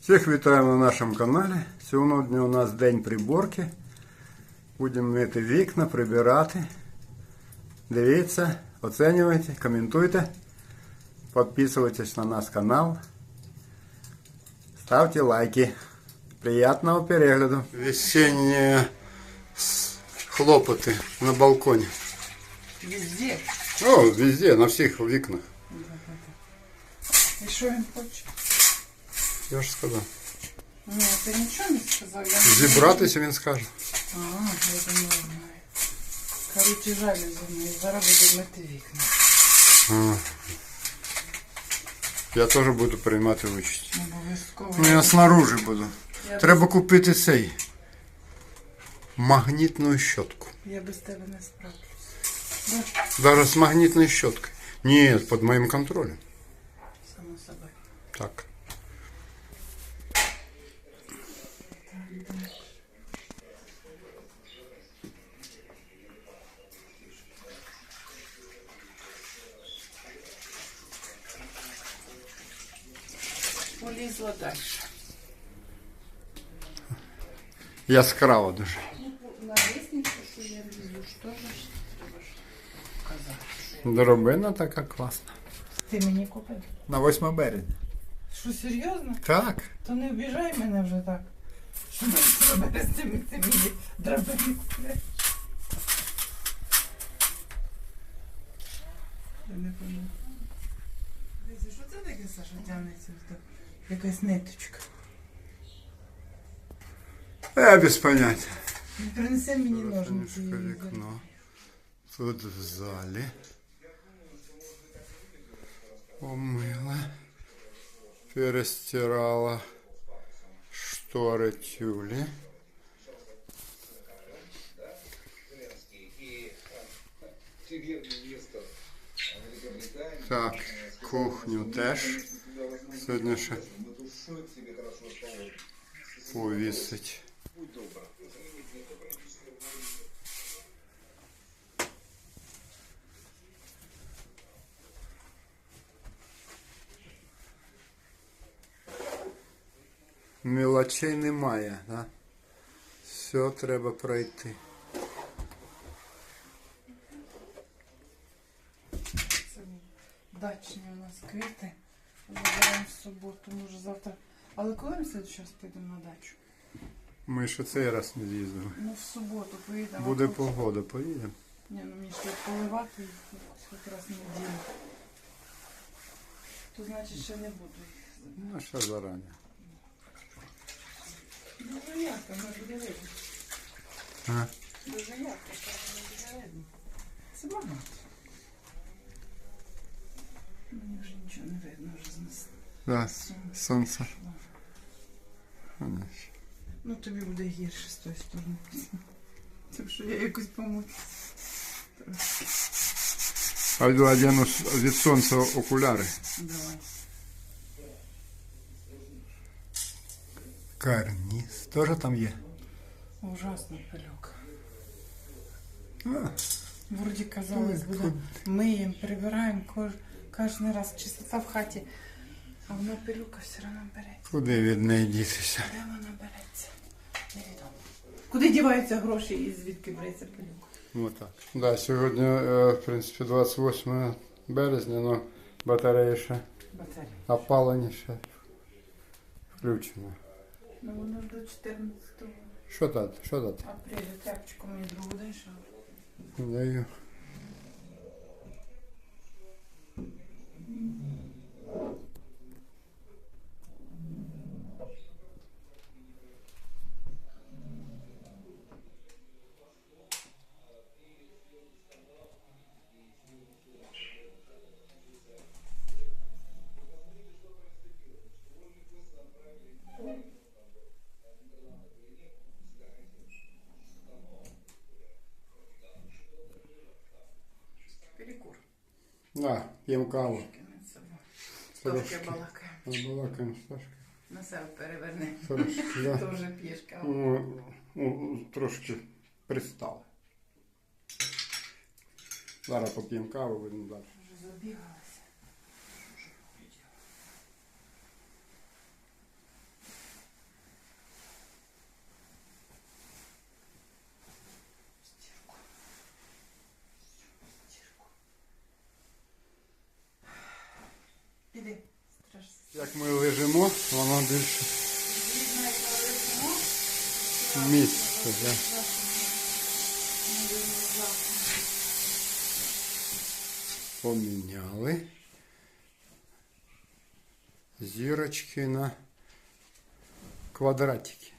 Всіх вітаємо на нашому каналі. Сьогодні у нас день приборки. Будемо мити вікна, прибирати. Дивіться, оцінюйте, коментуйте. Підписуйтесь на наш канал. Ставте лайки. Приятного перегляду. Весенние хлопоти на балконі. Везде. О, везде, на всіх вікнах. І що він хоче? Я ж сказав. Ні, ти нічого не сказав. Я не Зібратися він скаже. А, я думаю, знаю. Короче, жаль за мною. Зараз буду мити вікна. А. Я теж буду приймати участь. Обов'язково. Ну, я снаружи буду. Я Треба купити цей магнітну щотку. Я без тебе не справлюсь. Да, Даже з магнітною щоткою. Ні, під моїм контролем. само собою. Так. Полізла далі. Яскраво дуже. На лестницю, що я лізу, що ж треба ж казати. Дробина така класна. Ти мені купив? На 8 березня. Що, серйозно? Так. То не обіжай мене вже так. Що ми зробили з цими цими купляєш? Я не пам'ятаю. Дивіться, що це таке, Саша, тягнеться? в те? Якась ниточка. Я без поняття. Принеси мені ножниці. Ножничка, я її вікно. Тут в залі. Помила. Перестирала штори тюлі. Так, кухню теж. Сьогодні ще повісить. Мілочей немає, да? Все треба пройти. Це дачні у нас квіти. Заберемо в суботу, може завтра. Але коли ми следующий раз підемо на дачу? Ми ще цей раз не з'їздили. Ну в суботу поїдемо. Буде то- погода, поїдемо. Ні, ну мені ж треба поливати хоч раз в неділю. То значить ще не буду їх. Ну, ще зарані. Дуже ярко, не буде видно. А? Дуже ярко, так не буде видно. Це багато. Мені вже нічого не видно, вже знес. Да, сонце. Ну тобі буде гірше з тої сторони. Так що я якось помочу. А одягну с- від сонця окуляри. Давай. Карніз. Теж там є. Ужасно пилюк. А, Вроді казалось Ой, буде миємо, прибираємо кож, Кожен раз чистота в хаті. А вона пилюка все одно береться. куди від неї дітися? Де вона береться? Невідомо. Куди діваються гроші і звідки береться пилюка? Отак. Да, сьогодні, е, в принципі, 28 березня, але батарея ще Батарей. опалення ще включено. Ну воно до 14 Що так? Що так? апреля тряпочку мені другу дай, що Даю. На, п'ємо каву. Трошки балакаємо. Балакаємо Сашки. На себе переверне. да. Тоже пішка. О, ну, ну, трошки пристали. Зараз поп'ємо каву, будемо далі. Вже забігалися. Як ми лежимо, воно більше Видно, як ми лежимо. місце. Да? Поміняли зірочки на квадратики.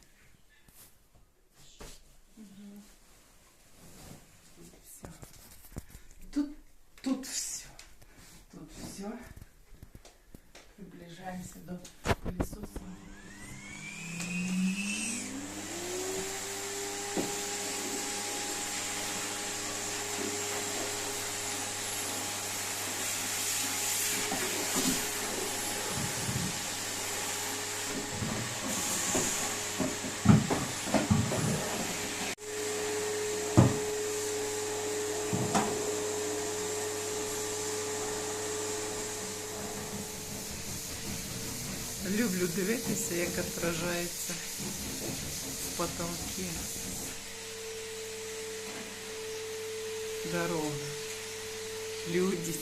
Люблю дивитися, як відображається в потолки. Дорога. Люди.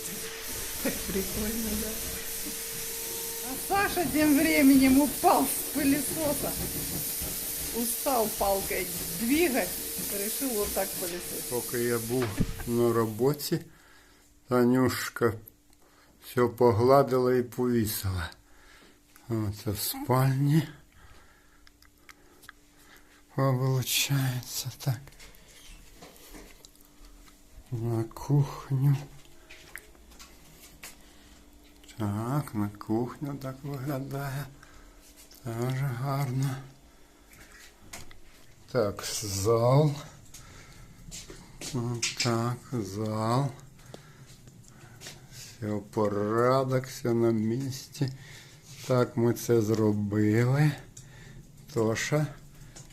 Так прикольно, да? А Саша тем временем упал с пылесоса. Устал палкой двигать. Решил вот так пылесосить. Поки я був на роботі, Танюшка все погладила і повісила. Оце в спальні. Получається так. На кухню. Так, на кухню так виглядає. Теж гарно. Так, зал. Вот так, зал. Все порядок, все на місці. Так, ми це зробили. Тоша.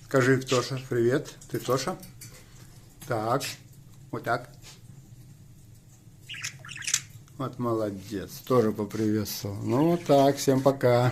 Скажи, Тоша, привіт. Ти Тоша? Так. Отак. Вот молодец. Тоже поприветствовал. Ну вот так, всем пока.